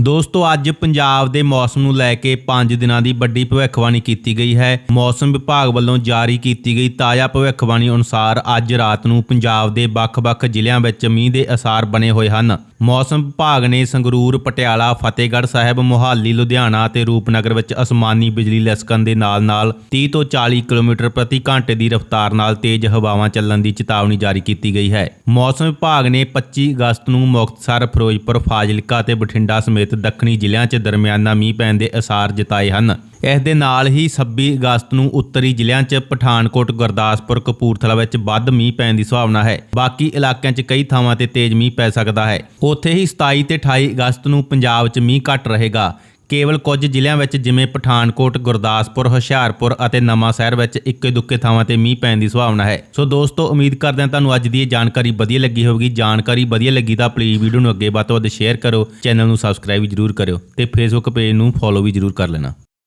ਦੋਸਤੋ, ਅੱਜ ਪੰਜਾਬ ਦੇ ਮੌਸਮ ਨੂੰ ਲੈ ਕੇ 5 ਦਿਨਾਂ ਦੀ ਵੱਡੀ ਭਵਿੱਖਬਾਣੀ ਕੀਤੀ ਗਈ ਹੈ। ਮੌਸਮ ਵਿਭਾਗ ਵੱਲੋਂ ਜਾਰੀ ਕੀਤੀ ਗਈ ਤਾਜ਼ਾ ਭਵਿੱਖਬਾਣੀ ਅਨੁਸਾਰ ਅੱਜ ਰਾਤ ਨੂੰ ਪੰਜਾਬ ਦੇ ਵੱਖ-ਵੱਖ ਜ਼ਿਲ੍ਹਿਆਂ ਵਿੱਚ ਮੀਂਹ ਦੇ ਅਸਾਰ ਬਣੇ ਹੋਏ ਹਨ। ਮੌਸਮ ਵਿਭਾਗ ਨੇ ਸੰਗਰੂਰ, ਪਟਿਆਲਾ, ਫਤਿਹਗੜ੍ਹ ਸਾਹਿਬ, ਮੁਹਾਲੀ, ਲੁਧਿਆਣਾ ਅਤੇ ਰੂਪਨਗਰ ਵਿੱਚ ਅਸਮਾਨੀ ਬਿਜਲੀ ਲਸ਼ਕਣ ਦੇ ਨਾਲ-ਨਾਲ 30 ਤੋਂ 40 ਕਿਲੋਮੀਟਰ ਪ੍ਰਤੀ ਘੰਟੇ ਦੀ ਰਫ਼ਤਾਰ ਨਾਲ ਤੇਜ਼ ਹਵਾਵਾਂ ਚੱਲਣ ਦੀ ਚੇਤਾਵਨੀ ਜਾਰੀ ਕੀਤੀ ਗਈ ਹੈ। ਮੌਸਮ ਵਿਭਾਗ ਨੇ 25 ਅਗਸਤ ਨੂੰ ਮੁਕਤਸਰ, ਫਿਰੋਜ਼ਪੁਰ, ਫਾਜ਼ਿਲਕਾ ਅਤੇ ਬਠਿੰਡਾ ਸਮੇਤ ਦੱਖਣੀ ਜ਼ਿਲ੍ਹਿਆਂ 'ਚ ਦਰਮਿਆਨਾ ਮੀਂਹ ਪੈਣ ਦੇ ਅਸਾਰ ਜਤਾਏ ਹਨ। ਇਸ ਦੇ ਨਾਲ ਹੀ 26 ਅਗਸਤ ਨੂੰ ਉੱਤਰੀ ਜ਼ਿਲ੍ਹਿਆਂ 'ਚ ਪਠਾਨਕੋਟ, ਗੁਰਦਾਸਪੁਰ, ਕਪੂਰਥਲਾ ਵਿੱਚ ਵੱਧ ਮੀਂਹ ਪੈਣ ਦੀ ਸੰਭਾਵਨਾ ਹੈ। ਬਾਕੀ ਇਲਾਕਿਆਂ 'ਚ ਕਈ ਥਾਵਾਂ ਤੇ ਤੇਜ਼ ਮੀਂਹ ਪੈ ਸਕਦਾ ਹੈ। ਉੱਥੇ ਹੀ 27 ਤੇ 28 ਅਗਸਤ ਨੂੰ ਪੰਜਾਬ 'ਚ ਮੀਂਹ ਘੱਟ ਰਹੇਗਾ। ਕੇਵਲ ਕੁਝ ਜ਼ਿਲ੍ਹਿਆਂ ਵਿੱਚ ਜਿਵੇਂ ਪਠਾਨਕੋਟ, ਗੁਰਦਾਸਪੁਰ, ਹੁਸ਼ਿਆਰਪੁਰ ਅਤੇ ਨਵਾਂ ਸ਼ਹਿਰ ਵਿੱਚ ਇੱਕੇ ਦੁੱਕੇ ਥਾਵਾਂ ਤੇ ਮੀਂਹ ਪੈਣ ਦੀ ਸੰਭਾਵਨਾ ਹੈ। ਸੋ ਦੋਸਤੋ, ਉਮੀਦ ਕਰਦੇ ਹਾਂ ਤੁਹਾਨੂੰ ਅੱਜ ਦੀ ਇਹ ਜਾਣਕਾਰੀ ਵਧੀਆ ਲੱਗੀ ਹੋਵੇਗੀ। ਜਾਣਕਾਰੀ ਵਧੀਆ ਲੱਗੀ ਤਾਂ ਪਲੀਜ਼ ਵੀਡੀਓ ਨੂੰ ਅੱਗੇ ਵੱਧ ਤੋਂ ਵੱਧ ਸ਼ੇਅਰ ਕਰੋ ਚੈਨਲ ਨੂੰ ਸਬਸਕ੍ਰਾਈਬ ਜਰੂਰ ਕਰਿਓ ਤੇ ਫੇਸਬੁੱਕ ਪੇਜ ਨੂੰ ਫੋਲੋ ਵੀ ਜਰੂਰ ਕਰ ਲੈਣਾ।